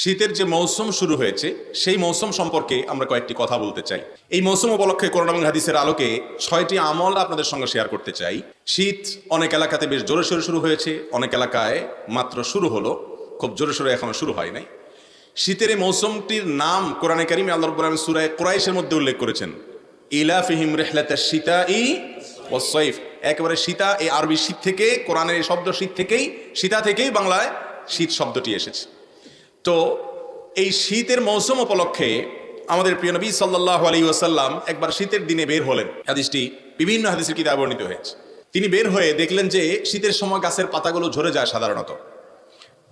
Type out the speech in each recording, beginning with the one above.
শীতের যে মৌসুম শুরু হয়েছে, সেই মৌসুম সম্পর্কে আমরা কয়েকটি কথা বলতে চাই। এই মৌসুম উপলক্ষে করোনা হাদিসের আলোকে ছয়টি আমল আপনাদের সঙ্গে শেয়ার করতে চাই। শীত অনেক এলাকাতে বেশ জোরে সোরে শুরু হয়েছে, অনেক এলাকায় মাত্র শুরু হলো, খুব জোরে সোরে এখনও শুরু হয় নাই। শীতের এই মৌসুমটির নাম কোরআনে কারিমে আল্লাহ রব্বুল আলামিন সূরা মধ্যে উল্লেখ করেছেন, ইলা ফিহিম রিহলাতাশ শীতাই ওয়াস-সাইফ একেবারে শীতা, এই আরবি শীত থেকে, কোরআনের এই শব্দ শীত থেকেই, শীতা থেকেই বাংলায় শীত শব্দটি এসেছে। তো এই শীতের মৌসুম উপলক্ষে আমাদের প্রিয় নবী সাল্লাহ আলী ওয়াসাল্লাম একবার শীতের দিনে বের হলেন। হাদিসটি বিভিন্ন হাদিসের কিতাব বর্ণিত হয়েছে। তিনি বের হয়ে দেখলেন যে শীতের সময় গাছের পাতাগুলো ঝরে যায় সাধারণত।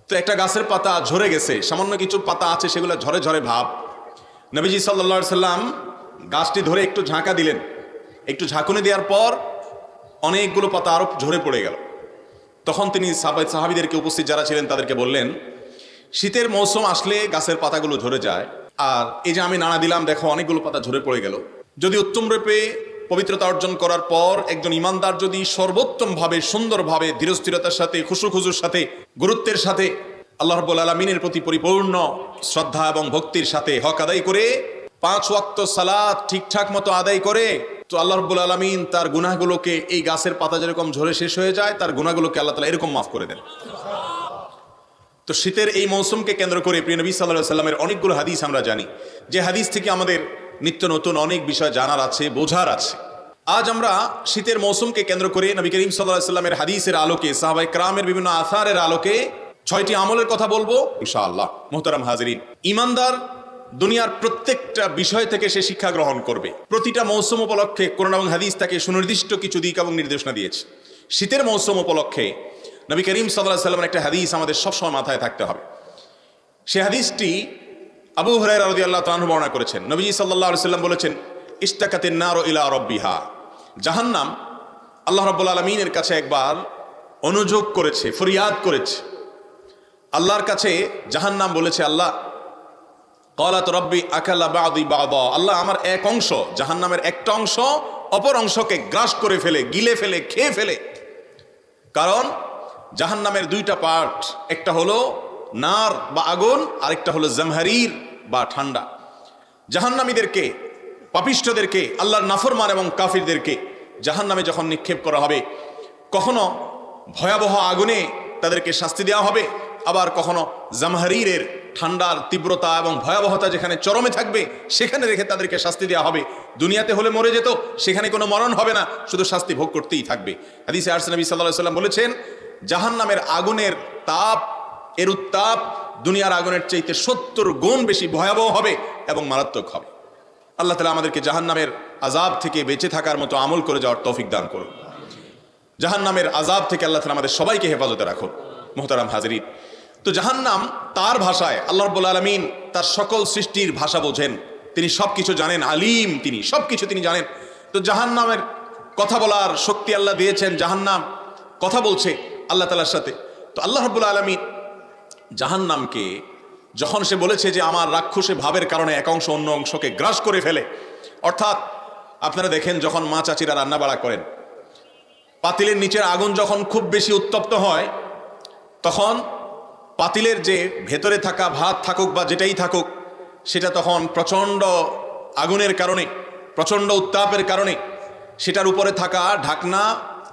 তো একটা গাছের পাতা ঝরে গেছে, সামান্য কিছু পাতা আছে, সেগুলো ঝরে ঝরে ভাব। নবীজি সাল্লা সাল্লাম গাছটি ধরে একটু ঝাঁকা দিলেন। একটু ঝাঁকুনি দেওয়ার পর অনেকগুলো পাতা আরও ঝরে পড়ে গেল। তখন তিনি সাহাবিদেরকে উপস্থিত যারা ছিলেন তাদেরকে বললেন শীতের মৌসুম আসলে গাছের পাতাগুলো ঝরে যায়। আর এই যে আমি নাড়া দিলাম, দেখো অনেকগুলো পাতা ঝরে পড়ে গেল। যদি উত্তম রূপে পবিত্রতা অর্জন করার পর একজন ইমানদার যদি সর্বোত্তমভাবে, সুন্দরভাবে, ধীরস্থিরতার সাথে খুশু খুশুর সাথে, গুরুত্বের সাথে আল্লাহ রব্বুল আলমিনের প্রতি পরিপূর্ণ শ্রদ্ধা এবং ভক্তির সাথে হক আদায় করে, পাঁচ ওয়াক্ত সালাদ ঠিকঠাক মতো আদায় করে, তো আল্লাহ রব্বুল আলমিন তার গুনাহগুলোকে এই গাছের পাতা যেরকম ঝরে শেষ হয়ে যায়, তার গুনাহগুলোকে আল্লাহ তালা এরকম মাফ করে দেন। তো শীতের এই মৌসুমকে কেন্দ্র করে প্রিয় নবী সাল্লাহ সাল্লামের অনেকগুলো হাদিস আমরা জানি। যে হাদিস থেকে আমাদের নিত্য নতুন অনেক বিষয় জানার আছে, বোঝার আছে। আজ আমরা শীতের মৌসুমকে কেন্দ্র করে নবী করিম সাল্লাহ সাল্লামের হাদিসের আলোকে সাহাবাই ক্রামের বিভিন্ন আসারের আলোকে ছয়টি আমলের কথা বলব, ইনশাআল্লাহ। মোহতারাম হাজরিন, ইমানদার দুনিয়ার প্রত্যেকটা বিষয় থেকে সে শিক্ষা গ্রহণ করবে। প্রতিটা মৌসুম উপলক্ষে কোরআন এবং হাদিস তাকে সুনির্দিষ্ট কিছু দিক এবং নির্দেশনা দিয়েছে। শীতের মৌসুম উপলক্ষে নবী করিম সাল্লাহ সাল্লামের একটা হাদিস আমাদের সবসময় মাথায় থাকতে হবে। সে হাদিসটি আবু হরাই রদি আল্লাহ তানু বর্ণনা করেছেন। নবীজি সাল্লাহ সাল্লাম বলেছেন ইস্তাকাতের নার ইলা রব্বিহা। জাহান্নাম আল্লাহ রব্বুল আলমিনের কাছে একবার অনুযোগ করেছে, ফরিয়াদ করেছে। আল্লাহর কাছে জাহান্নাম বলেছে, আল্লাহ কলাত রব্বি আকাল্লা বাদি বাবা আল্লাহ আমার এক অংশ, জাহান্নামের একটা অংশ অপর অংশকে গ্রাস করে ফেলে, গিলে ফেলে, খেয়ে ফেলে। কারণ জাহান্নামের দুইটা পার্ট একটা হলো নার বা আগুন, আরেকটা হলো জামহারির বা ঠান্ডা। জাহান্নামীদেরকে, পাপিষ্ঠদেরকে, আল্লাহর নাফরমান এবং কাফিরদেরকে জাহান্নামে যখন নিক্ষেপ করা হবে, কখনো ভয়াবহ আগুনে তাদেরকে শাস্তি দেওয়া হবে, আবার কখনো জামহারিরের ঠান্ডার তীব্রতা এবং ভয়াবহতা যেখানে চরমে থাকবে, সেখানে রেখে তাদেরকে শাস্তি দেওয়া হবে। দুনিয়াতে হলে মরে যেত, সেখানে কোনো মরণ হবে না, শুধু শাস্তি ভোগ করতেই থাকবে। হাদিসে আরস নবী সাল্লাহ সাল্লাম বলেছেন জাহান নামের আগুনের তাপ, এর উত্তাপ দুনিয়ার আগুনের চাইতে সত্তর গুণ বেশি ভয়াবহ হবে এবং মারাত্মক হবে। আল্লাহ তালা আমাদেরকে জাহান নামের আজাব থেকে বেঁচে থাকার মতো আমল করে যাওয়ার তৌফিক দান করুন। জাহান নামের আজাব থেকে আল্লাহ তালা আমাদের সবাইকে হেফাজতে রাখুন, মোহতারাম হাজরিন। তো জাহান্নাম তার ভাষায় আল্লাহ রব্বুল আলমিন তার সকল সৃষ্টির ভাষা বোঝেন। তিনি সব কিছু জানেন, আলিম তিনি সব কিছু তিনি জানেন। তো জাহান্নামের কথা বলার শক্তি আল্লাহ দিয়েছেন। জাহান্নাম কথা বলছে আল্লাহ তালার সাথে। তো আল্লাহ রব্বুল আলমিন জাহান্নামকে যখন সে বলেছে যে আমার রাক্ষসে ভাবের কারণে এক অংশ অন্য অংশকে গ্রাস করে ফেলে, অর্থাৎ আপনারা দেখেন যখন মা চাচিরা রান্না বাড়া করেন, পাতিলের নিচের আগুন যখন খুব বেশি উত্তপ্ত হয়, তখন পাতিলের যে ভেতরে থাকা ভাত থাকুক বা যেটাই থাকুক, সেটা তখন প্রচণ্ড আগুনের কারণে, প্রচণ্ড উত্তাপের কারণে, সেটার উপরে থাকা ঢাকনা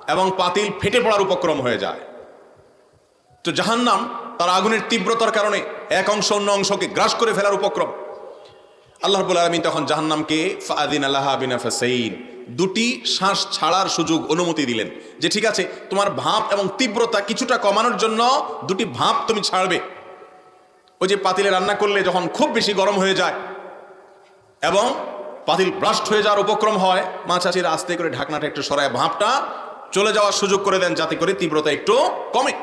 এবং পাতিল ফেটে পড়ার উপক্রম হয়ে যায়। তো জাহান্নাম তার আগুনের তীব্রতার কারণে এক অংশ অন্য অংশকে গ্রাস করে ফেলার উপক্রম। আল্লাহ রবুল আলমী তখন জাহান্নামকে ফাদিন আল্লাহ দুটি শ্বাস ছাড়ার সুযোগ অনুমতি দিলেন যে, ঠিক আছে, তোমার ভাপ এবং তীব্রতা কিছুটা কমানোর জন্য দুটি ভাপ তুমি ছাড়বে। ওই যে পাতিলে রান্না করলে যখন খুব বেশি গরম হয়ে যায় এবং পাতিল ব্রাস্ট হয়ে যাওয়ার উপক্রম হয়, মা চাচির আস্তে করে ঢাকনাটা একটু সরায় ভাপটা চলে যাওয়ার সুযোগ করে দেন যাতে করে তীব্রতা একটু কমে।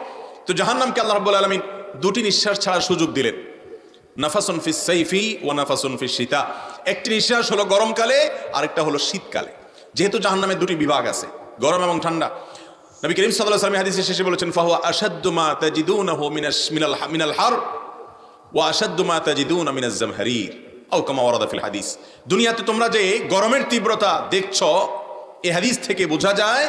তো জাহান্নামকে আল্লাহ রব্বুল আলমিন দুটি নিঃশ্বাস ছাড়ার সুযোগ দিলেন। নাফাসুন ফিস সাইফি ও নাফাসুন ফিস শীতা। একটি নিঃশ্বাস হলো গরমকালে, আরেকটা হলো শীতকালে। যেহেতু জাহান্নামের দুটি বিভাগ আছে, গরম এবং ঠান্ডা। নবী করিম সাল্লাহ সাল্লাম হাদিসে শেষে বলেছেন, ফাহুয়া আসাদ্দু মা তাজিদুনাহু মিনাস মিনাল মিনাল হার, ওয়া আসাদ্দু মা তাজিদুনা মিনাজ জামহারির। আও কামা ওয়ারাদা ফিল হাদিস। দুনিয়াতে তোমরা যে গরমের তীব্রতা দেখছ, এ হাদিস থেকে বোঝা যায়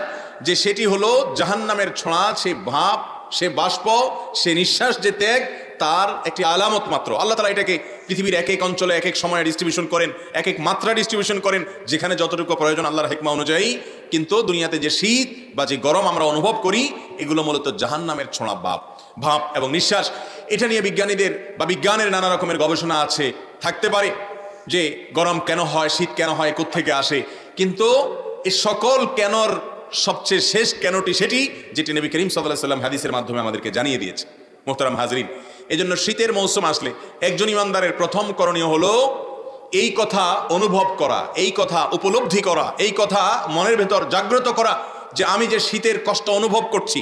যে সেটি হলো জাহান্নামের ছোঁয়া, সে ভাব, সে বাষ্প, সে নিঃশ্বাস যে ত্যাগ, তার একটি আলামত মাত্র। আল্লাহ তালা এটাকে পৃথিবীর এক এক অঞ্চলে এক এক সময়ে ডিস্ট্রিবিউশন করেন এক এক মাত্রা ডিস্ট্রিবিউশন করেন, যেখানে যতটুকু প্রয়োজন আল্লাহর হেকমা অনুযায়ী। কিন্তু দুনিয়াতে যে শীত বা যে গরম আমরা অনুভব করি, এগুলো মূলত জাহান নামের ছোঁড়া ভাব ভাব এবং নিঃশ্বাস। এটা নিয়ে বিজ্ঞানীদের বা বিজ্ঞানের নানা রকমের গবেষণা আছে। থাকতে পারে যে গরম কেন হয়, শীত কেন হয়, কোত্থেকে আসে। কিন্তু এ সকল কেনর সবচেয়ে শেষ কেনটি সেটি, যেটি নবী করিম সাল্লাহ সাল্লাম হাদিসের মাধ্যমে আমাদেরকে জানিয়ে দিয়েছে, মোহতারাম হাজরিন। এই জন্য শীতের মৌসুম আসলে একজন ইমানদারের প্রথম করণীয় হলো এই কথা অনুভব করা, এই কথা উপলব্ধি করা, এই কথা মনের ভেতর জাগ্রত করা যে আমি যে শীতের কষ্ট অনুভব করছি,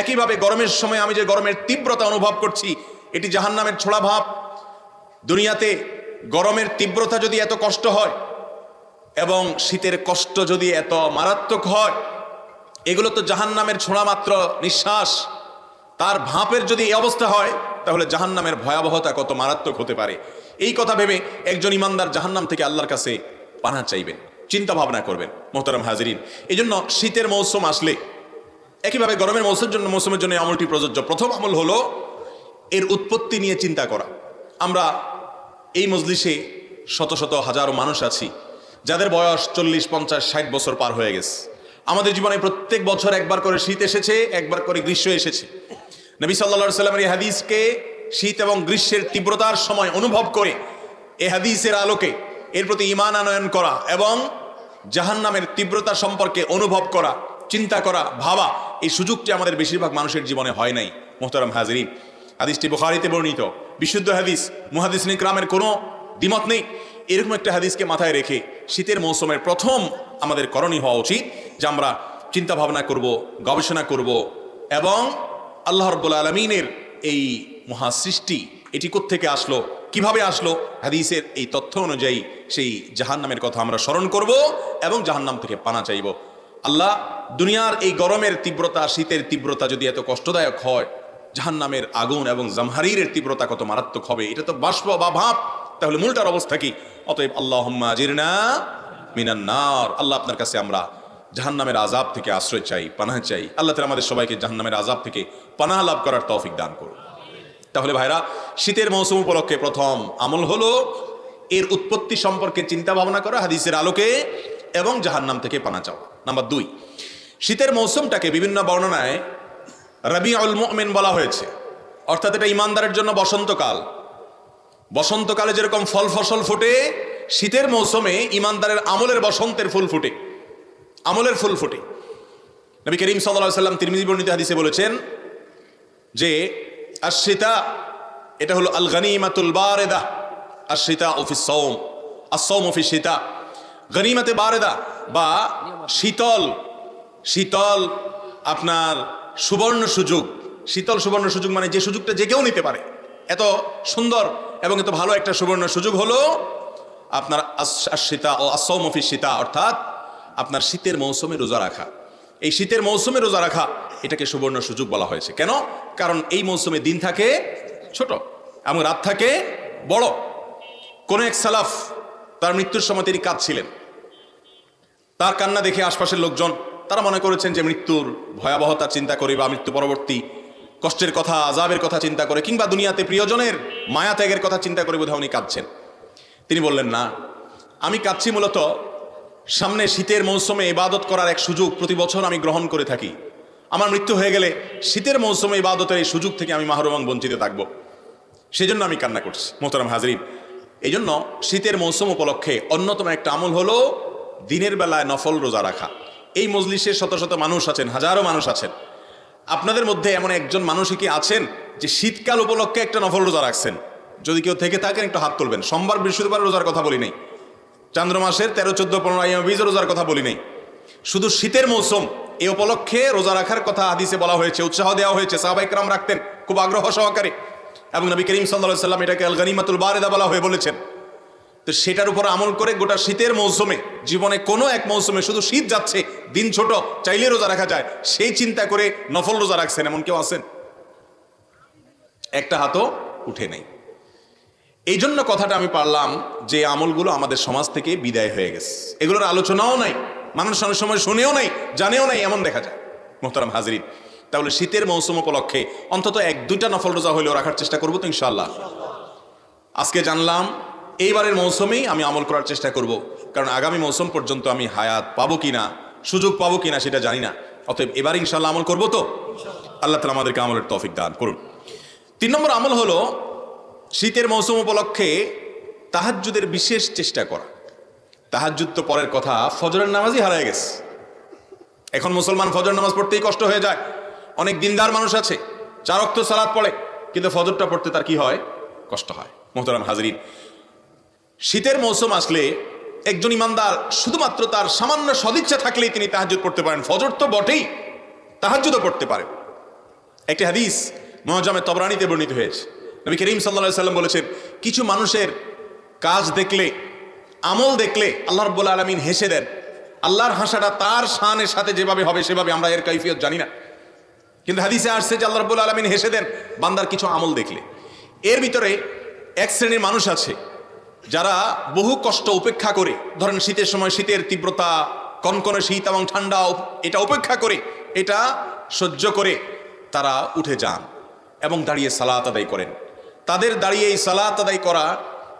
একইভাবে গরমের সময় আমি যে গরমের তীব্রতা অনুভব করছি, এটি জাহান্নামের ছোড়া ভাব দুনিয়াতে গরমের তীব্রতা যদি এত কষ্ট হয় এবং শীতের কষ্ট যদি এত মারাত্মক হয় এগুলো তো জাহান্নামের ছোঁড়া মাত্র নিঃশ্বাস। তার ভাঁপের যদি এই অবস্থা হয়, তাহলে জাহান্নামের ভয়াবহতা কত মারাত্মক হতে পারে। এই কথা ভেবে একজন ইমানদার জাহান্নাম থেকে আল্লাহর কাছে পানা চাইবেন, চিন্তা ভাবনা করবেন, মোহতারাম হাজিরিন। এই জন্য শীতের মৌসুম আসলে, একইভাবে গরমের মৌসুমের জন্য মৌসুমের জন্য আমলটি প্রযোজ্য। প্রথম আমল হলো এর উৎপত্তি নিয়ে চিন্তা করা। আমরা এই মজলিসে শত শত হাজারো মানুষ আছি, যাদের বয়স চল্লিশ, পঞ্চাশ, ষাট বছর পার হয়ে গেছে। আমাদের জীবনে প্রত্যেক বছর একবার করে শীত এসেছে, একবার করে গ্রীষ্ম এসেছে। নবী সাল্লা সাল্লামের এই হাদিসকে শীত এবং গ্রীষ্মের তীব্রতার সময় অনুভব করে এ হাদিসের আলোকে এর প্রতি ইমান আনয়ন করা এবং জাহান্নামের তীব্রতা সম্পর্কে অনুভব করা, চিন্তা করা, ভাবা এই সুযোগটি আমাদের বেশিরভাগ মানুষের জীবনে হয় নাই, মোহতারাম হাজরিন। হাদিসটি বুখারিতে বর্ণিত। বিশুদ্ধ হাদিস মুহাদিস নিকরামের কোনো দ্বিমত নেই। এরকম একটা হাদিসকে মাথায় রেখে শীতের মৌসুমের প্রথম আমাদের করণীয় হওয়া উচিত, যে আমরা চিন্তা ভাবনা করব, গবেষণা করব এবং আল্লাহ রব্বুল আলমিনের এই মহাসৃষ্টি, এটি থেকে আসলো, কীভাবে আসলো, হাদিসের এই তথ্য অনুযায়ী সেই জাহান্নামের কথা আমরা স্মরণ করব এবং জাহান্নাম থেকে পানা চাইব। আল্লাহ দুনিয়ার এই গরমের তীব্রতা, শীতের তীব্রতা যদি এত কষ্টদায়ক হয়, জাহান্নামের আগুন এবং জামহারিরের তীব্রতা কত মারাত্মক হবে, এটা তো বাষ্প বা ভাব তাহলে মূলটার অবস্থা কি? অতএব আল্লাহ জিরনা মিনান্নার আল্লাহ আপনার কাছে আমরা জাহান্নামের আজাব থেকে আশ্রয় চাই, পানাহ চাই। আল্লাহ তালা আমাদের সবাইকে জাহান্নামের আজাব থেকে পানাহ লাভ করার তৌফিক দান করুন। তাহলে ভাইরা, শীতের মৌসুম উপলক্ষে প্রথম আমল হলো এর উৎপত্তি সম্পর্কে চিন্তা ভাবনা করা, হাদিসের আলোকে এবং জাহান্নাম থেকে পানা চাওয়া। নাম্বার দুই, শীতের মৌসুমটাকে বিভিন্ন বর্ণনায় রবি বলা হয়েছে। অর্থাৎ এটা ইমানদারের জন্য বসন্তকাল। বসন্তকালে যেরকম ফল ফসল ফোটে, শীতের মৌসুমে ইমানদারের আমলের বসন্তের ফুল ফুটে। আমলের ফুল ফুটে। নবী করিম সাল্লাহ সাল্লাম তিরমিজি বর্ণিত হাদিসে বলেছেন যে আশিতা এটা হলো আল গনিমাতুল বারেদা আশিতা অফিস সৌম আসৌম অফিস সীতা গনিমাতে বারেদা বা শীতল শীতল আপনার সুবর্ণ সুযোগ। শীতল সুবর্ণ সুযোগ মানে যে সুযোগটা যে কেউ নিতে পারে। এত সুন্দর এবং এত ভালো একটা সুবর্ণ সুযোগ হলো আপনার সীতা ও আসৌমফি সীতা, অর্থাৎ আপনার শীতের মৌসুমে রোজা রাখা। এই শীতের মৌসুমে রোজা রাখা, এটাকে সুবর্ণ সুযোগ বলা হয়েছে। কেন? কারণ এই মৌসুমে দিন থাকে ছোট এবং রাত থাকে বড়। কোন এক সালাফ তার মৃত্যুর সময় তিনি কাঁদছিলেন। তার কান্না দেখে আশপাশের লোকজন, তারা মনে করেছেন যে মৃত্যুর ভয়াবহতা চিন্তা করে বা মৃত্যু পরবর্তী কষ্টের কথা আজাবের কথা চিন্তা করে, কিংবা দুনিয়াতে প্রিয়জনের মায়া ত্যাগের কথা চিন্তা করে বোধহয় উনি কাঁদছেন। তিনি বললেন, না, আমি কাঁদছি মূলত সামনে শীতের মৌসুমে ইবাদত করার এক সুযোগ প্রতি বছর আমি গ্রহণ করে থাকি। আমার মৃত্যু হয়ে গেলে শীতের মৌসুমে ইবাদতের এই সুযোগ থেকে আমি মাহরুম বঞ্চিত থাকব। সেজন্য আমি কান্না করছি, মোহতারাম হাজরিন। এই জন্য শীতের মৌসুম উপলক্ষে অন্যতম একটা আমল হলো দিনের বেলায় নফল রোজা রাখা। এই মজলিসে শত শত মানুষ আছেন, হাজারো মানুষ আছেন। আপনাদের মধ্যে এমন একজন মানুষই কি আছেন যে শীতকাল উপলক্ষে একটা নফল রোজা রাখছেন? যদি কেউ থেকে থাকেন, একটু হাত তুলবেন। সোমবার, বৃহস্পতিবার রোজার কথা বলি নেই। চান্দ্র মাসের তেরো, চোদ্দ, পনেরো আইয়া বীজ রোজার কথা বলি নেই। শুধু শীতের মৌসুম, এ উপলক্ষে রোজা রাখার কথা হাদিসে বলা হয়েছে, উৎসাহ দেওয়া হয়েছে সাহাবাইকরাম রাখতেন, খুব আগ্রহ সহকারে। এবং নবী করিম সাল্লাহ সাল্লাম এটাকে আল গনিমাতুল বারেদা বলা হয়ে বলেছেন। তো সেটার উপর আমল করে গোটা শীতের মৌসুমে, জীবনে কোনো এক মৌসুমে শুধু শীত যাচ্ছে, দিন ছোট, চাইলে রোজা রাখা যায়। সেই চিন্তা করে নফল রোজা রাখছেন, এমন কেউ আছেন? একটা হাতও উঠে নেই। এই জন্য কথাটা আমি পারলাম যে আমলগুলো আমাদের সমাজ থেকে বিদায় হয়ে গেছে। এগুলোর আলোচনাও নাই, মানুষ অনেক সময় শুনেও নাই, জানেও নাই, এমন দেখা যায়। মোহতারাম হাজরিন, তাহলে শীতের মৌসুম উপলক্ষে অন্তত এক দুইটা নফল রোজা হলেও রাখার চেষ্টা করব তো ইনশাল্লাহ আজকে জানলাম এইবারের মৌসুমেই আমি আমল করার চেষ্টা করব। কারণ আগামী মৌসুম পর্যন্ত আমি হায়াত পাবো কিনা, সুযোগ পাবো কিনা সেটা জানি না। অতএব এবার ইনশাল্লাহ আমল করব তো? আল্লাহ তালা আমাদেরকে আমলের তৌফিক দান করুন। তিন নম্বর আমল হলো শীতের মৌসুম উপলক্ষে তাহাজ্জুদের বিশেষ চেষ্টা করা। তাহাজ্জুদ তো পরের কথা, ফজরের নামাজই হারায় গেছে। এখন মুসলমান ফজর নামাজ পড়তেই কষ্ট হয়ে যায়। অনেক দিনদার মানুষ আছে, চার অক্ত সালাদ পড়ে, কিন্তু ফজরটা পড়তে তার কি হয়? কষ্ট হয়। মোহতারাম হাজরিন শীতের মৌসুম আসলে একজন ইমানদার শুধুমাত্র তার সামান্য সদিচ্ছা থাকলেই তিনি তাহাজ্জুদ পড়তে পারেন। ফজর তো বটেই, তাহাজ্জুদও পড়তে পারেন একটি হাদিস মহাজামে তবরানিতে বর্ণিত হয়েছে। নবী করিম সাল্লা সাল্লাম বলেছেন, কিছু মানুষের কাজ দেখলে, আমল দেখলে আল্লাহ রব্বুল আলমিন হেসে দেন। আল্লাহর হাসাটা তার শানের সাথে যেভাবে হবে, সেভাবে আমরা এর কৈফিয়ত জানি না। কিন্তু হাদিসে আসছে যে আল্লাহ রব্বুল আলমিন হেসে দেন, বান্দার কিছু আমল দেখলে। এর ভিতরে এক শ্রেণির মানুষ আছে যারা বহু কষ্ট উপেক্ষা করে, ধরেন শীতের সময় শীতের তীব্রতা, কনকনে শীত এবং ঠান্ডা এটা উপেক্ষা করে, এটা সহ্য করে তারা উঠে যান এবং দাঁড়িয়ে সালাত আদায় করেন। তাদের দাঁড়িয়ে এই সালাত আদায় করা,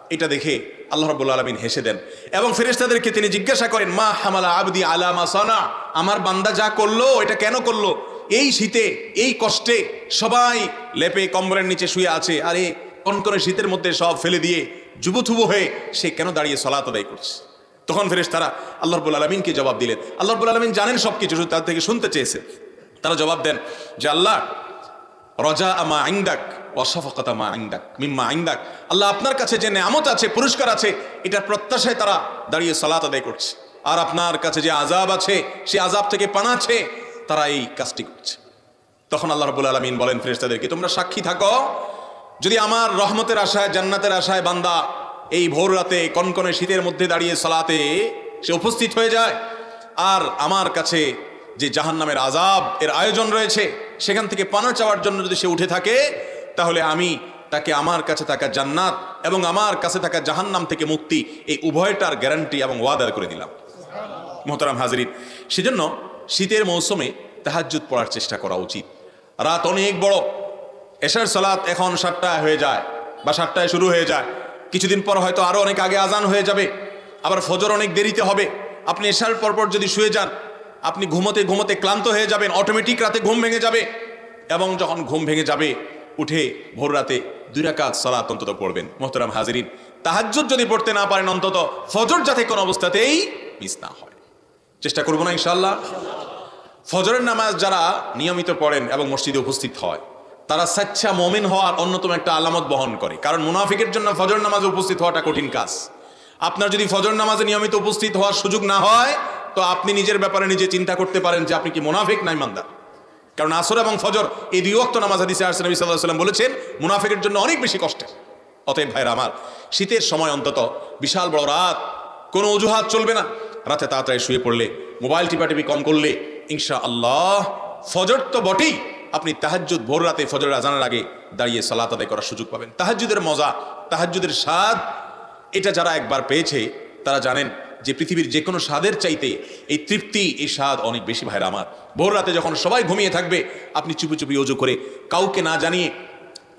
এটা দেখে আল্লাহ রব্বুল আলমিন হেসে দেন এবং ফেরেশতাদেরকে তিনি জিজ্ঞাসা করেন, মা হামালা আবদি আলামা সানা? আমার বান্দা যা করল, এটা কেন করল? এই শীতে, এই কষ্টে সবাই লেপে কম্বলের নিচে শুয়ে আছে। আরে, কনকনে শীতের মধ্যে সব ফেলে দিয়ে যুবথুবু হয়ে সে কেন দাঁড়িয়ে সলাত আদায় করছে? তখন ফেরেস তারা আল্লাহ রব্বুল আলমিনকে জবাব দিলেন। আল্লাহ রব্বুল আলমিন জানেন সব কিছু তার থেকে শুনতে চেয়েছে। তারা জবাব দেন যে, আল্লাহ, রজা আমা আইন্দাক অসফকতা মা আইন্দাক, মিম্মা আইন্দাক। আল্লাহ আপনার কাছে যে নেয়ামত আছে, পুরস্কার আছে, এটার প্রত্যাশায় তারা দাঁড়িয়ে সালাত আদায় করছে। আর আপনার কাছে যে আজাব আছে, সে আজাব থেকে পানাচ্ছে তারা এই কাজটি করছে। তখন আল্লাহ রবুল আলমিন বলেন ফেরেস্তাদেরকে তোমরা সাক্ষী থাকো যদি আমার রহমতের আশায়, জান্নাতের আশায় বান্দা এই ভোর রাতে কনকনে শীতের মধ্যে দাঁড়িয়ে সালাতে সে উপস্থিত হয়ে যায়, আর আমার কাছে যে জাহান্নামের আজাব এর আয়োজন রয়েছে, সেখান থেকে পানা চাওয়ার জন্য যদি সে উঠে থাকে, তাহলে আমি তাকে আমার কাছে থাকা জান্নাত এবং আমার কাছে থাকা জাহান্নাম থেকে মুক্তি এই উভয়টার গ্যারান্টি এবং ওয়াদার করে দিলাম। মোহতারাম হাজরিন, সেজন্য শীতের মৌসুমে তাহাজ্জুদ পড়ার চেষ্টা করা উচিত। রাত অনেক বড় এশার সালাত এখন সাতটায় হয়ে যায় বা সাতটায় শুরু হয়ে যায়। কিছুদিন পর হয়তো আরও অনেক আগে আজান হয়ে যাবে, আবার ফজর অনেক দেরিতে হবে। আপনি এশার পরপর যদি শুয়ে যান, আপনি ঘুমোতে ঘুমোতে ক্লান্ত হয়ে যাবেন অটোমেটিক রাতে ঘুম ভেঙে যাবে এবং যখন ঘুম ভেঙে যাবে, উঠে ভোর রাতে দুই রাকাত সালাত অন্তত পড়বেন। মোহতারাম হাজিরিন, তাহাজ্জুদ যদি পড়তে না পারেন, অন্তত ফজর যাতে কোনো অবস্থাতেই মিস না হয়। চেষ্টা করব না ইনশাল্লাহ ফজরের নামাজ যারা নিয়মিত পড়েন এবং মসজিদে উপস্থিত হয় তারা স্বেচ্ছা মমিন হওয়ার অন্যতম একটা আলামত বহন করে। কারণ মুনাফিকের জন্য ফজর নামাজে উপস্থিত হওয়াটা কঠিন কাজ। আপনার যদি ফজর নামাজে নিয়মিত উপস্থিত হওয়ার সুযোগ না হয়, তো আপনি নিজের ব্যাপারে নিজে চিন্তা করতে পারেন যে আপনি কি মুনাফিক নাই মান্দার কারণ আসর এবং ফজর এই দুই অক্ত নামাজ হাদিসে আসলে নবী সাল্লাহ সাল্লাম বলেছেন, মুনাফিকের জন্য অনেক বেশি কষ্টের। অতএব ভাইরা আমার, শীতের সময় অন্তত বিশাল বড় রাত, কোনো অজুহাত চলবে না। রাতে তাড়াতাড়ি শুয়ে পড়লে, মোবাইল টিপাটিপি কম করলে ইনশা আল্লাহ ফজর তো বটেই। আপনি তাহাজ্জুদ ভোর রাতে ফজরের আজানের আগে দাঁড়িয়ে সালাত আদায় করার সুযোগ পাবেন। তাহাজ্জুদের মজা, তাহাজ্জুদের স্বাদ, এটা যারা একবার পেয়েছে, তারা জানেন যে পৃথিবীর যে কোনো স্বাদের চাইতে এই তৃপ্তি, এই স্বাদ অনেক বেশি ভাইরা আমার। ভোর রাতে যখন সবাই ঘুমিয়ে থাকবে, আপনি চুপি চুপি অজু করে কাউকে না জানিয়ে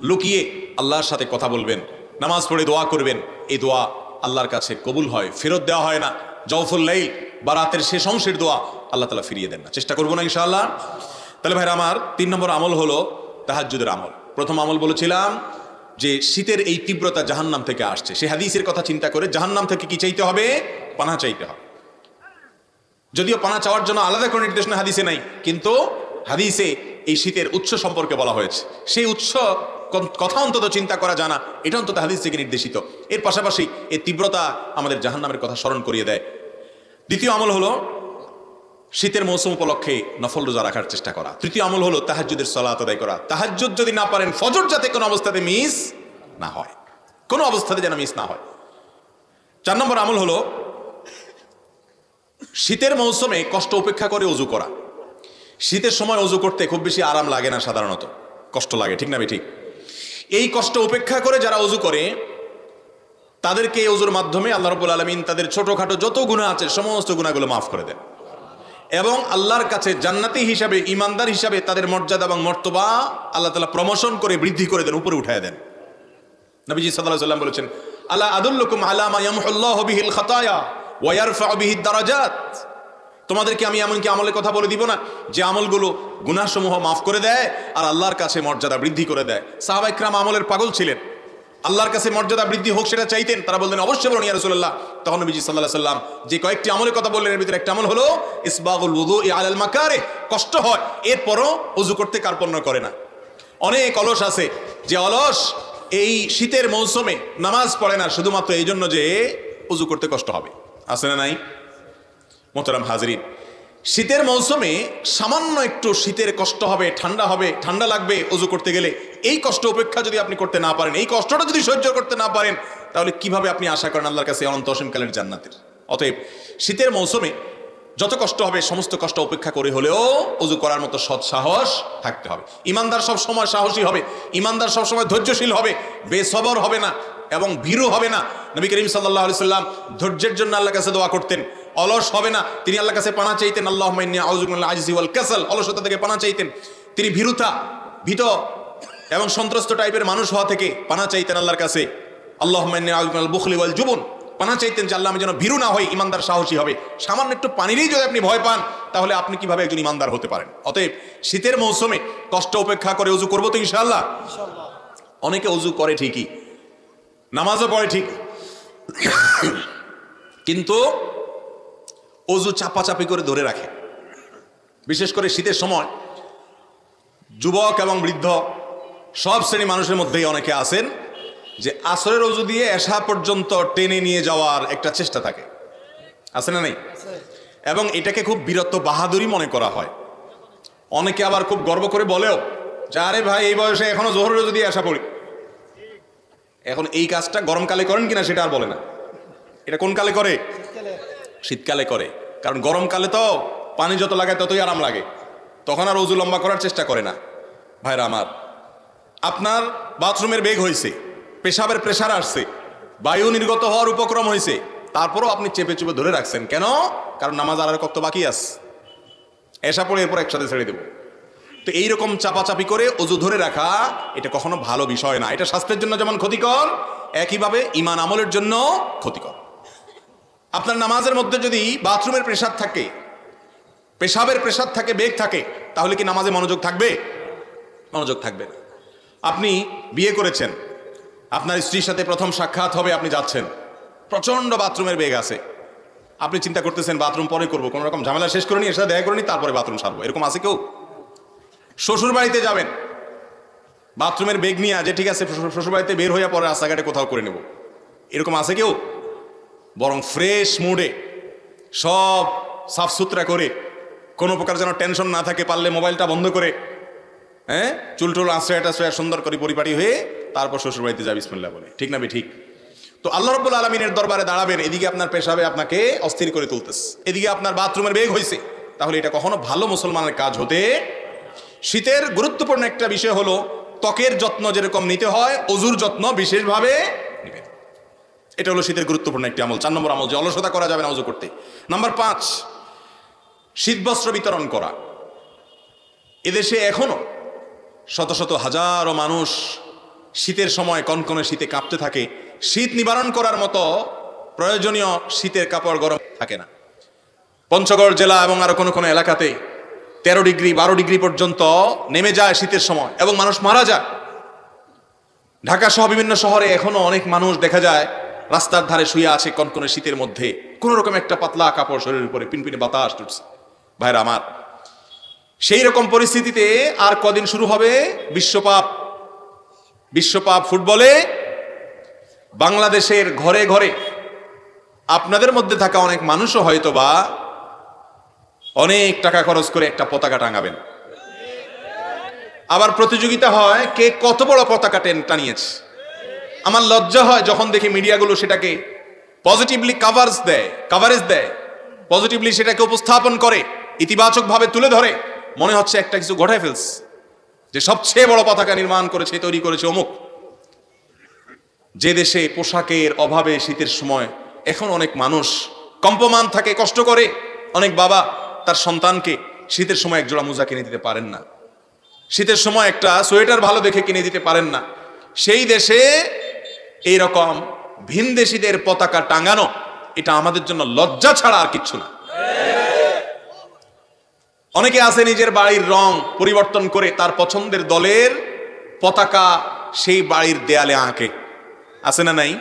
লুকিয়ে আল্লাহর সাথে কথা বলবেন, নামাজ পড়ে দোয়া করবেন এই দোয়া আল্লাহর কাছে কবুল হয়, ফেরত দেওয়া হয় না। জৌফুল্লাই বা রাতের শেষ অংশের দোয়া আল্লাহ তালা ফিরিয়ে দেন না। চেষ্টা করব না ইনশাআল্লাহ? তাহলে ভাইরা আমার, তিন নম্বর আমল হলো তাহাজ্জুদের আমল। প্রথম আমল বলেছিলাম যে শীতের এই তীব্রতা জাহান্নাম থেকে আসছে। সে হাদিসের কথা চিন্তা করে জাহান্নাম থেকে কি চাইতে হবে? পানা চাইতে হবে। যদিও পানা চাওয়ার জন্য আলাদা কোনো নির্দেশনা হাদিসে নাই। কিন্তু হাদিসে এই শীতের উৎস সম্পর্কে বলা হয়েছে। সেই উৎস কথা অন্তত চিন্তা করা জানা, এটা অন্তত হাদিস থেকে নির্দেশিত। এর পাশাপাশি এই তীব্রতা আমাদের জাহান্নামের কথা স্মরণ করিয়ে দেয়। দ্বিতীয় আমল হলো শীতের মৌসুম উপলক্ষে নফল রোজা রাখার চেষ্টা করা। তৃতীয় আমল হলো তাহাজ্জুদের সলাত আদায় করা। তাহাজ্জুদ যদি না পারেন, ফজর যাতে কোনো অবস্থাতে মিস না হয়। কোনো অবস্থাতে যেন মিস না হয়। চার নম্বর আমল হলো শীতের মৌসুমে কষ্ট উপেক্ষা করে অজু করা। শীতের সময় অজু করতে খুব বেশি আরাম লাগে না সাধারণত। কষ্ট লাগে, ঠিক না ঠিক? এই কষ্ট উপেক্ষা করে যারা অজু করে, তাদেরকে এই অজুর মাধ্যমে আল্লাহ রবুল আলমিন তাদের ছোটোখাটো যত গুণা আছে, সমস্ত গুণাগুলো মাফ করে দেন। এবং আল্লাহর কাছে জান্নাতি হিসাবে ইমানদার হিসাবে তাদের মর্যাদা এবং মর্তবা আল্লাহ তালা প্রমোশন করে, বৃদ্ধি করে দেন, উপরে উঠায় দেন। নবীজি সাল্লাহ সাল্লাম বলেছেন আল্লাহ আদুল্লুকুম আলামা ইয়ামহুল্লাহ বিহিল খাতায়া ওয়া ইয়ারফাউ বিহিদ দারাজাত? তোমাদেরকে আমি এমনকি আমলের কথা বলে দিব না, যে আমলগুলো গুনাহসমূহ মাফ করে দেয় আর আল্লাহর কাছে মর্যাদা বৃদ্ধি করে দেয়। সাহাবাইকরাম আমলের পাগল ছিলেন। আল্লাহর কাছে মর্যাদা, বৃদ্ধি হোক সেটা চাইতেন, তারা বললেন, অবশ্যই বলুন, ইয়া রাসূলুল্লাহ। তখন নবীজি সাল্লাল্লাহু সাল্লাম যে কয়েকটি আমলের কথা বললেন, এর ভিতরে একটা আমল হলো, ইসবাগুল ওযু আলাল মাকারে। কষ্ট হয়, এরপরও ওযু করতে কার্পণ্য করে না। অনেক অলস আছে। যে অলস এই শীতের মৌসুমে নামাজ পড়ে না, শুধুমাত্র এই জন্য যে উজু করতে কষ্ট হবে। আছে না নাই? মোহতারাম হাজরিন শীতের মৌসুমে সামান্য একটু শীতের কষ্ট হবে, ঠান্ডা হবে, ঠান্ডা লাগবে অজু করতে গেলে। এই কষ্ট উপেক্ষা যদি আপনি করতে না পারেন, এই কষ্টটা যদি সহ্য করতে না পারেন, তাহলে কীভাবে আপনি আশা করেন আল্লাহর কাছে অনন্ত অসীমকালের জান্নাতের? অতএব শীতের মৌসুমে যত কষ্ট হবে, সমস্ত কষ্ট উপেক্ষা করে হলেও অজু করার মতো সৎ সাহস থাকতে হবে। ইমানদার সব সময় সাহসী হবে, ইমানদার সব সময় ধৈর্যশীল হবে, বেসবর হবে না এবং ভীরু হবে না। নবী করিম সাল্লাহ সাল্লাম ধৈর্যের জন্য আল্লাহ কাছে দোয়া করতেন অলস হবে না। তিনি আল্লাহ কাছে পানা চাইতেন আল্লাহ আজিজি ওয়াল কাসাল। অলসতা থেকে পানা চাইতেন। তিনি ভীরুতা ভীত এবং সন্ত্রস্ত টাইপের মানুষ হওয়া থেকে পানা চাইতেন আল্লাহর কাছে। আল্লাহ বুখলি ওয়াল জুবন। পানা চাইতেন যে আল্লাহ আমি যেন ভীরু না হই ইমানদার সাহসী হবে। সামান্য একটু পানিরই যদি আপনি ভয় পান তাহলে আপনি কীভাবে একজন ইমানদার হতে পারেন? অতএব শীতের মৌসুমে কষ্ট উপেক্ষা করে উজু করব তো ইনশাল্লাহ অনেকে উজু করে ঠিকই নামাজও পড়ে ঠিক। কিন্তু অজু চাপাচাপি করে ধরে রাখে। বিশেষ করে শীতের সময় যুবক এবং বৃদ্ধ সব শ্রেণি মানুষের মধ্যেই অনেকে আছেন যে আসরের অজু দিয়ে এসা পর্যন্ত টেনে নিয়ে যাওয়ার একটা চেষ্টা থাকে। আছে না নেই? এবং এটাকে খুব বীরত্ব বাহাদুরি মনে করা হয়। অনেকে আবার খুব গর্ব করে বলেও, যে আরে ভাই, এই বয়সে এখনও জোহরের যদি আসা পড়ি। এখন এই কাজটা গরমকালে করেন কিনা সেটা আর বলে না। এটা কোন কালে করে? শীতকালে করে। কারণ গরমকালে তো পানি যত লাগে ততই আরাম লাগে। তখন আর উজু লম্বা করার চেষ্টা করে না। ভাইরা আমার, আপনার বাথরুমের বেগ হয়েছে পেশাবের প্রেশার আসছে, বায়ু নির্গত হওয়ার উপক্রম হয়েছে তারপরও আপনি চেপে চুপে ধরে রাখছেন। কেন? কারণ নামাজ আর কত বাকি আস এসা পড়ে এরপর একসাথে ছেড়ে দেব। তো এইরকম চাপাচাপি করে অজু ধরে রাখা, এটা কখনো ভালো বিষয় না। এটা স্বাস্থ্যের জন্য যেমন ক্ষতিকর, একইভাবে ইমান আমলের জন্য ক্ষতিকর। আপনার নামাজের মধ্যে যদি বাথরুমের প্রেসার থাকে, পেশাবের প্রেসার থাকে, বেগ থাকে, তাহলে কি নামাজে মনোযোগ থাকবে? মনোযোগ থাকবে আপনি বিয়ে করেছেন, আপনার স্ত্রীর সাথে প্রথম সাক্ষাৎ হবে, আপনি যাচ্ছেন। প্রচণ্ড বাথরুমের বেগ আছে। আপনি চিন্তা করতেছেন, বাথরুম পরে করব, কোনো রকম ঝামেলা শেষ করে নি এর দেখা করে তারপরে বাথরুম সারবো। এরকম আছে কেউ? শ্বশুর বাড়িতে যাবেন। বাথরুমের বেগ নিয়ে আজ ঠিক আছে, শ্বশুর বাড়িতে বের হইয়া পরে রাস্তাঘাটে কোথাও করে নেব। এরকম আছে কেউ? বরং ফ্রেশ মুডে সব সাফ সুতরা করে, কোনো প্রকার যেন টেনশন না থাকে, পারলে মোবাইলটা বন্ধ করে হ্যাঁ? চুলটুল আশ্রয় টাশ্রয় সুন্দর করে পরিপাটি হয়ে তারপর শ্বশুর বাড়িতে যাবি বিসমিল্লা বলে। ঠিক না ঠিক। তো আল্লাহ রব্বুল আলমিনের দরবারে দাঁড়াবেন, এদিকে আপনার পেশাবে আপনাকে অস্থির করে তুলতেছে। এদিকে আপনার বাথরুমের বেগ হয়েছে তাহলে এটা কখনো ভালো মুসলমানের কাজ হতে শীতের গুরুত্বপূর্ণ একটা বিষয় হলো ত্বকের যত্ন যেরকম নিতে হয়, অজুর যত্ন বিশেষভাবে এটা হলো শীতের গুরুত্বপূর্ণ একটি আমল। চার নম্বর আমল যে অলসতা করা যাবে না অজু করতে। নাম্বার পাঁচ শীতবস্ত্র বিতরণ করা। এদেশে এখনও শত শত হাজারো মানুষ শীতের সময় কনকনে শীতে কাঁপতে থাকে। শীত নিবারণ করার মতো প্রয়োজনীয় শীতের কাপড় গরম থাকে না। পঞ্চগড় জেলা এবং আরও কোনো কোনো এলাকাতে তেরো ডিগ্রি, বারো ডিগ্রি পর্যন্ত নেমে যায় শীতের সময় এবং মানুষ মারা যায়। ঢাকা সহ বিভিন্ন শহরে এখনও অনেক মানুষ দেখা যায় রাস্তার ধারে শুয়ে আছে কনকনে শীতের মধ্যে। কোনো রকম একটা পাতলা কাপড় শরীরের উপরে পিনপিনে বাতাস টুটছে ভাইরা আমার, সেই রকম পরিস্থিতিতে আর কদিন শুরু হবে বিশ্বপাপ বিশ্বপাপ ফুটবলে বাংলাদেশের ঘরে ঘরে আপনাদের মধ্যে থাকা অনেক মানুষও হয়তো বা অনেক টাকা খরচ করে একটা পতাকা টাঙাবেন। আবার প্রতিযোগিতা হয় কে কত বড় পতাকা টেন টানিয়েছে। আমার লজ্জা হয় যখন দেখি মিডিয়াগুলো সেটাকে পজিটিভলি কাভার্স দেয় কাভারেজ দেয় পজিটিভলি সেটাকে উপস্থাপন করে, ইতিবাচকভাবে তুলে ধরে। মনে হচ্ছে একটা কিছু ঘটায় ফেলস যে সবচেয়ে বড় পতাকা নির্মাণ করেছে, তৈরি করেছে অমুক। যে দেশে পোশাকের অভাবে শীতের সময় এখন অনেক মানুষ কম্পমান থাকে, কষ্ট করে। অনেক বাবা তার সন্তানকে শীতের সময় এক জোড়া মোজা কিনে দিতে পারেন না। শীতের সময় একটা সোয়েটার ভালো দেখে কিনে দিতে পারেন না। সেই দেশে এই রকম ভিনদেশীদের পতাকা টাঙানো, এটা আমাদের জন্য লজ্জা ছাড়া আর কিচ্ছু না। অনেকে আছে নিজের বাড়ির রং পরিবর্তন করে তার পছন্দের দলের পতাকা সেই বাড়ির দেয়ালে আঁকে। আছে না নাই?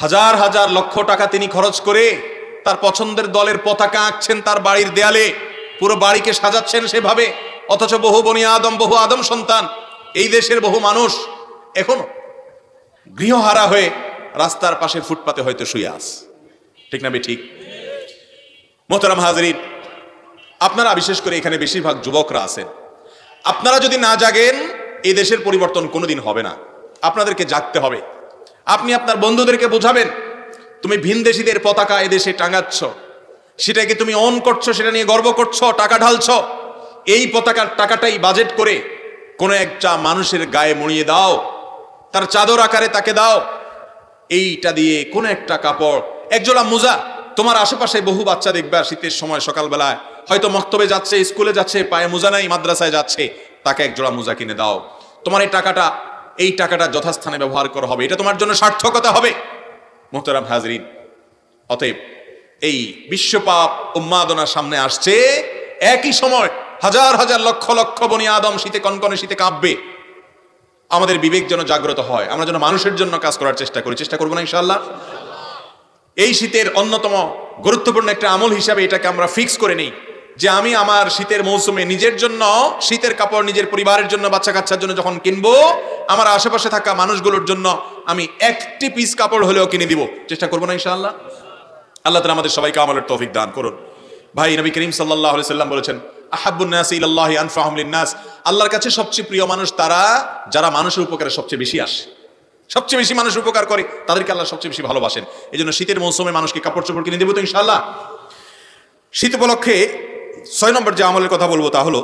হাজার হাজার লক্ষ টাকা তিনি খরচ করে তার পছন্দের দলের পতাকা আঁকছেন তার বাড়ির দেয়ালে। পুরো বাড়িকে সাজাচ্ছেন সেভাবে, অথচ বহু বনি আদম, বহু আদম সন্তান, এই দেশের বহু মানুষ এখনও গৃহহারা হয়ে রাস্তার পাশে ফুটপাতে হয়তো শুয়ে আস। ঠিক না ঠিক? মোহতারাম হাজরিন, আপনারা বিশেষ করে এখানে বেশিরভাগ যুবকরা আছেন। আপনারা যদি না জাগেন এই দেশের পরিবর্তন কোনোদিন হবে না। আপনাদেরকে জাগতে হবে। আপনি আপনার বন্ধুদেরকে বোঝাবেন, তুমি ভিনদেশীদের পতাকা এদেশে টাঙাচ্ছ। সেটাকে তুমি অন করছ, সেটা নিয়ে গর্ব করছ, টাকা ঢালছ। এই পতাকার টাকাটাই বাজেট করে কোনো একটা মানুষের গায়ে মুড়িয়ে দাও। তার চাদর আকারে তাকে দাও। এইটা দিয়ে কোনো একটা কাপড়। একজোড়া মোজা। তোমার আশেপাশে বহু বাচ্চা দেখবে শীতের সময় সকালবেলায়। হয়তো মক্তবে যাচ্ছে, স্কুলে যাচ্ছে, পায়ে মোজা নাই, মাদ্রাসায় যাচ্ছে। তাকে একজোড়া মোজা কিনে দাও। তোমার এই টাকাটা এই টাকাটা যথাস্থানে ব্যবহার করা হবে। এটা তোমার জন্য সার্থকতা হবে। মোহতারাম হাজরিন, অতএব এই বিশ্বপাপ উন্মাদনার সামনে আসছে। একই সময় হাজার হাজার লক্ষ লক্ষ বনি আদম শীতে কনকনে শীতে কাঁপবে। আমাদের বিবেক যেন জাগ্রত হয়। আমরা যেন মানুষের জন্য কাজ করার চেষ্টা করি। চেষ্টা করব না ইনশাল্লাহ এই শীতের অন্যতম গুরুত্বপূর্ণ একটা আমল হিসাবে এটাকে আমরা ফিক্স করে নিই। যে আমি আমার শীতের মৌসুমে নিজের জন্য, শীতের কাপড় নিজের পরিবারের জন্য বাচ্চা কাচ্চার জন্য যখন কিনবো, আমার আশেপাশে থাকা মানুষগুলোর জন্য আমি একটি পিস কাপড় হলেও কিনে দিব। চেষ্টা করব না, ইনশাআল্লাহ? আল্লাহ তালা আমাদের সবাইকে আমলের তৌফিক দান করুন। ভাই, নবী করিম সাল্লাহ সাল্লাম বলেছেন আল্লাহর কাছে সবচেয়ে প্রিয় মানুষ তারা, যারা মানুষের উপকারে সবচেয়ে বেশি আসে। সবচেয়ে বেশি মানুষ উপকার করে, তাদেরকে আল্লাহ সবচেয়ে বেশি ভালোবাসেন। এই জন্য শীতের মৌসুমে মানুষকে কাপড় চোপড় কিনে দেবো তো ইনশাল্লাহ শীত উপলক্ষে ছয় নম্বর যে আমলের কথা বলব তা হলো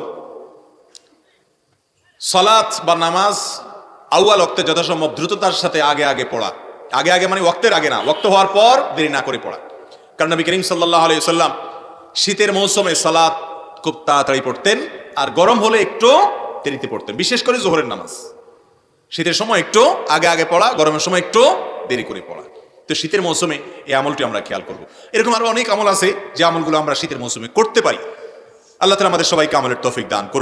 সলাৎ বা নামাজ আউয়াল অক্তে যথাসম্ভব দ্রুততার সাথে আগে আগে পড়া। আগে আগে মানে ওক্তের আগে না ওক্ত হওয়ার পর দেরি না করে পড়া। কারণ নবী করিম সাল্লাহ আলাইহি সাল্লাম শীতের মৌসুমে সালাত খুব তাড়াতাড়ি পড়তেন, আর গরম হলে একটু দেরিতে পড়তেন, বিশেষ করে জোহরের নামাজ। শীতের সময় একটু আগে আগে পড়া, গরমের সময় একটু দেরি করে পড়া। তো শীতের মৌসুমে এই আমলটি আমরা খেয়াল করব। এরকম আরও অনেক আমল আছে যে আমলগুলো আমরা শীতের মৌসুমে করতে পারি। আল্লাহ তালা আমাদের সবাইকে আমলের তফিক দান করুন